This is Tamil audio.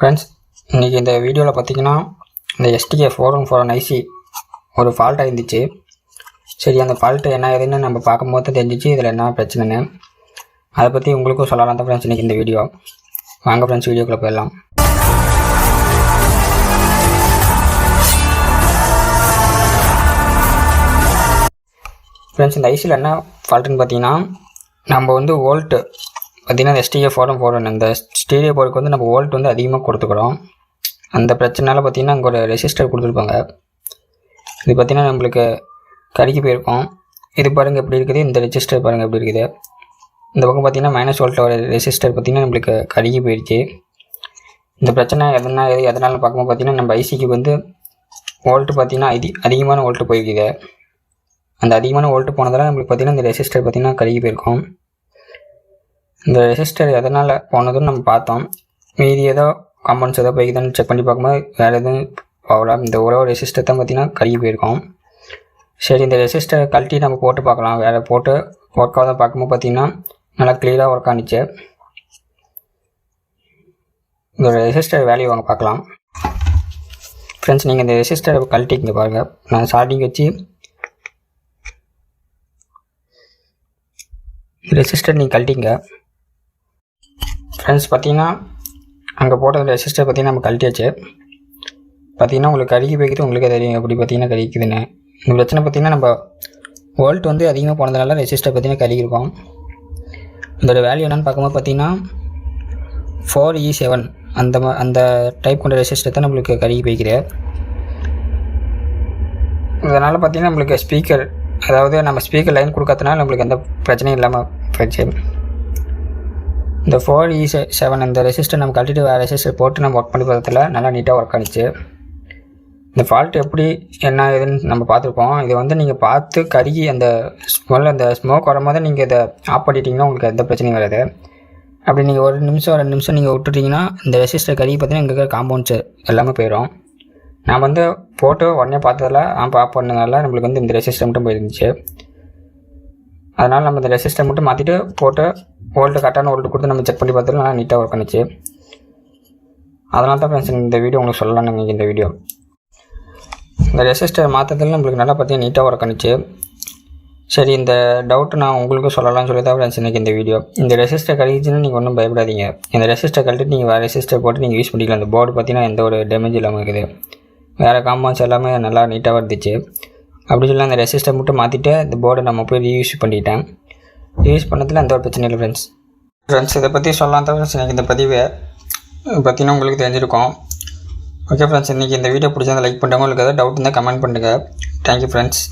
ஃப்ரெண்ட்ஸ் இன்றைக்கி இந்த வீடியோவில் பார்த்தீங்கன்னா இந்த STK four one four one IC ஒரு ஃபால்ட்டாக இருந்துச்சு சரி அந்த ஃபால்ட்டு என்ன ஏதுன்னு நம்ம பார்க்கும்போது தான் தெரிஞ்சிச்சு இதில் என்ன பிரச்சனைன்னு. அதை பற்றி உங்களுக்கும் சொல்லலாம் தான் ஃப்ரெண்ட்ஸ் இன்றைக்கி இந்த வீடியோ. வாங்க ஃப்ரெண்ட்ஸ் வீடியோக்குள்ளே போயிடலாம். ஃப்ரெண்ட்ஸ் இந்த ஐசியில் என்ன ஃபால்ட்டுன்னு பார்த்தீங்கன்னா நம்ம வந்து வோல்ட்டு பார்த்தீங்கன்னா அந்த எஸ்டிஏ ஃபோரம் ஃபோரன் அந்த ஸ்டீரியோ போருக்கு வந்து நம்ம வோல்ட் வந்து அதிகமாக கொடுத்துக்கிறோம். அந்த பிரச்சனைனால பார்த்தீங்கன்னா அங்கே ஒரு ரெசிஸ்டர் கொடுத்துருப்பாங்க. இது பார்த்தீங்கன்னா நம்மளுக்கு கருகி போயிருக்கோம். இது பாருங்கள் எப்படி இருக்குது? இந்த ரெஜிஸ்டர் பாருங்கள் எப்படி இருக்குது? இந்த பக்கம் பார்த்தீங்கன்னா மைனஸ் வோல்ட்டோட ரெசிஸ்டர் பார்த்தீங்கன்னா நம்மளுக்கு கருகி போயிடுச்சு. இந்த பிரச்சனை எதனா எதனால பார்க்கும்போது பார்த்தீங்கன்னா நம்ம ஐசிக்கு வந்து வோல்ட்டு பார்த்தீங்கன்னா அதி அதிகமான வோல்ட்டு போயிருக்குது. அந்த அதிகமான வோல்ட்டு போனதால் நம்மளுக்கு பார்த்தீங்கன்னா இந்த ரெசிஸ்டர் பார்த்தீங்கன்னா கருகி போயிருக்கும். இந்த ரெசிஸ்டர் எதனால் போனதுன்னு நம்ம பார்த்தோம். மீதி ஏதோ காம்பவுண்ட்ஸ் ஏதோ போய்க்குதான்னு செக் பண்ணி பார்க்கும்போது வேறு எதுவும் போகல. இந்த ஒரே ஒரு ரெசிஸ்டர் தான் பார்த்தீங்கன்னா கருகி போயிருக்கோம். சரி இந்த ரெசிஸ்டர் கழட்டி நம்ம போட்டு பார்க்கலாம். வேறு போட்டு ஒர்க் ஆகாத பார்க்கும்போது பார்த்திங்கன்னா நல்லா க்ளியராக ஒர்க் ஆனிச்சு. இந்த ரெசிஸ்டர் வேல்யூ வாங்க பார்க்கலாம். ஃப்ரெண்ட்ஸ் நீங்கள் இந்த ரெசிஸ்டரை கழட்டிங்க பாருங்கள் நான் சார்டிங் வச்சு ரெசிஸ்டர் நீங்கள் கழட்டிங்க ஃப்ரெண்ட்ஸ் பார்த்தீங்கன்னா அங்கே போட்ட ரெசிஸ்டர் பார்த்தீங்கன்னா நம்ம கழட்டியாச்சு. பார்த்தீங்கன்னா உங்களுக்கு கருகி போய்க்கிட்டு உங்களுக்கு தெரியும் எப்படி பார்த்தீங்கன்னா கழிக்குதுன்னு இந்த பிரச்சனை பார்த்தீங்கன்னா நம்ம வோல்ட் வந்து அதிகமாக போனதுனால ரெசிஸ்டர் பார்த்தீங்கன்னா கழுகிருக்கோம் இதோட வேல்யூ என்னென்னு பார்க்கும்போது பார்த்தீங்கன்னா ஃபோர் இ e செவன் அந்த அந்த டைப் கொண்ட ரெசிஸ்டர் தான் நம்மளுக்கு கழுகி போய்க்குது. இதனால் பார்த்தீங்கன்னா நம்மளுக்கு ஸ்பீக்கர் அதாவது நம்ம ஸ்பீக்கர் லைன் கொடுக்கறதுனால நம்மளுக்கு எந்த பிரச்சனையும் இல்லாமல் போயிடுச்சு. இந்த ஃபோர் இ செவன் இந்த ரெசிஸ்டர் நம்ம கழட்டிட்டு வேறு ரெசிஸ்டர் போட்டு நம்ம ஒர்க் பண்ணி பார்த்ததுல நல்லா நீட்டாக ஒர்க் ஆனிச்சு. இந்த ஃபால்ட் எப்படி என்ன ஏதுன்னு நம்ம பார்த்துருப்போம். இதை வந்து நீங்கள் பார்த்து கருகி அந்த ஸ்மெல் அந்த ஸ்மோக் வரும்போது நீங்கள் இதை ஆஃப் பண்ணிட்டீங்கன்னா உங்களுக்கு எந்த பிரச்சனையும் வராது. அப்படி நீங்கள் ஒரு நிமிஷம் ரெண்டு நிமிஷம் நீங்கள் விட்டுட்டீங்கன்னா இந்த ரெசிஸ்டர் கருகி பார்த்தீங்கன்னா இங்கே இருக்கிற காம்பவுண்ட்ஸ் எல்லாமே போயிடும் நான் வந்து போட்டு உடனே பார்த்ததில் ஆப் ஆஃப் பண்ணதால நம்மளுக்கு வந்து இந்த ரெசிஸ்டர் மட்டும் போயிருந்துச்சு. அதனால் நம்ம இந்த ரெசிஸ்டர் மட்டும் மாற்றிட்டு போட்டு ஓல்டு கரெக்டான ஓல்டு கொடுத்து நம்ம செக் பண்ணி பார்த்ததுல நல்லா நீட்டாக ஒர்க் பண்ணிச்சு. அதனால தான் ஃப்ரெண்ட்ஸ் இந்த வீடியோ உங்களுக்கு சொல்லலாம் நீங்கள் இந்த வீடியோ இந்த ரெசிஸ்டர் மாற்றத்தில் நம்மளுக்கு நல்லா பார்த்தீங்கன்னா நீட்டாக ஒர்க் பண்ணுச்சு. சரி இந்த டவுட் நான் உங்களுக்கும் சொல்லலாம்னு சொல்லி தான் ஃப்ரெண்ட்ஸ் எனக்கு இந்த வீடியோ இந்த ரெசிஸ்டர் கழிச்சுன்னா நீங்கள் ஒன்றும் பயப்படாதீங்க. இந்த ரெசிஸ்டர் கழட்டிட்டு நீங்கள் வேறு ரெசிஸ்டர் போட்டு நீங்கள் யூஸ் பண்ணிக்கலாம். இந்த போர்டு பார்த்தீங்கன்னா எந்த ஒரு டேமேஜ் இல்லாமல் இருக்குது. வேறு காம்பவுண்ட்ஸ் எல்லாமே நல்லா நீட்டாக இருந்துச்சு அப்படி சொல்லி அந்த ரெசிஸ்டர் மட்டும் மாற்றிட்டு இந்த போர்டை நம்ம போய் ரீயூஸ் பண்ணிட்டேன். யூஸ் பண்ணதில் எந்த ஒரு பிரச்சனை இல்லை ஃப்ரெண்ட்ஸ் ஃப்ரெண்ட்ஸ் இதை பற்றி சொல்லலாம் தான் ஃப்ரெண்ட்ஸ் எனக்கு இந்த பதிவு பார்த்தீங்கன்னா உங்களுக்கு தெரிஞ்சிருக்கும். ஓகே ஃப்ரெண்ட்ஸ் இன்றைக்கி இந்த வீடியோ பிடிச்சதை லைக் பண்ணுறவங்களுக்கு ஏதாவது டவுட் இருந்தால் கமெண்ட் பண்ணுங்கள் தேங்க்யூ ஃப்ரெண்ட்ஸ்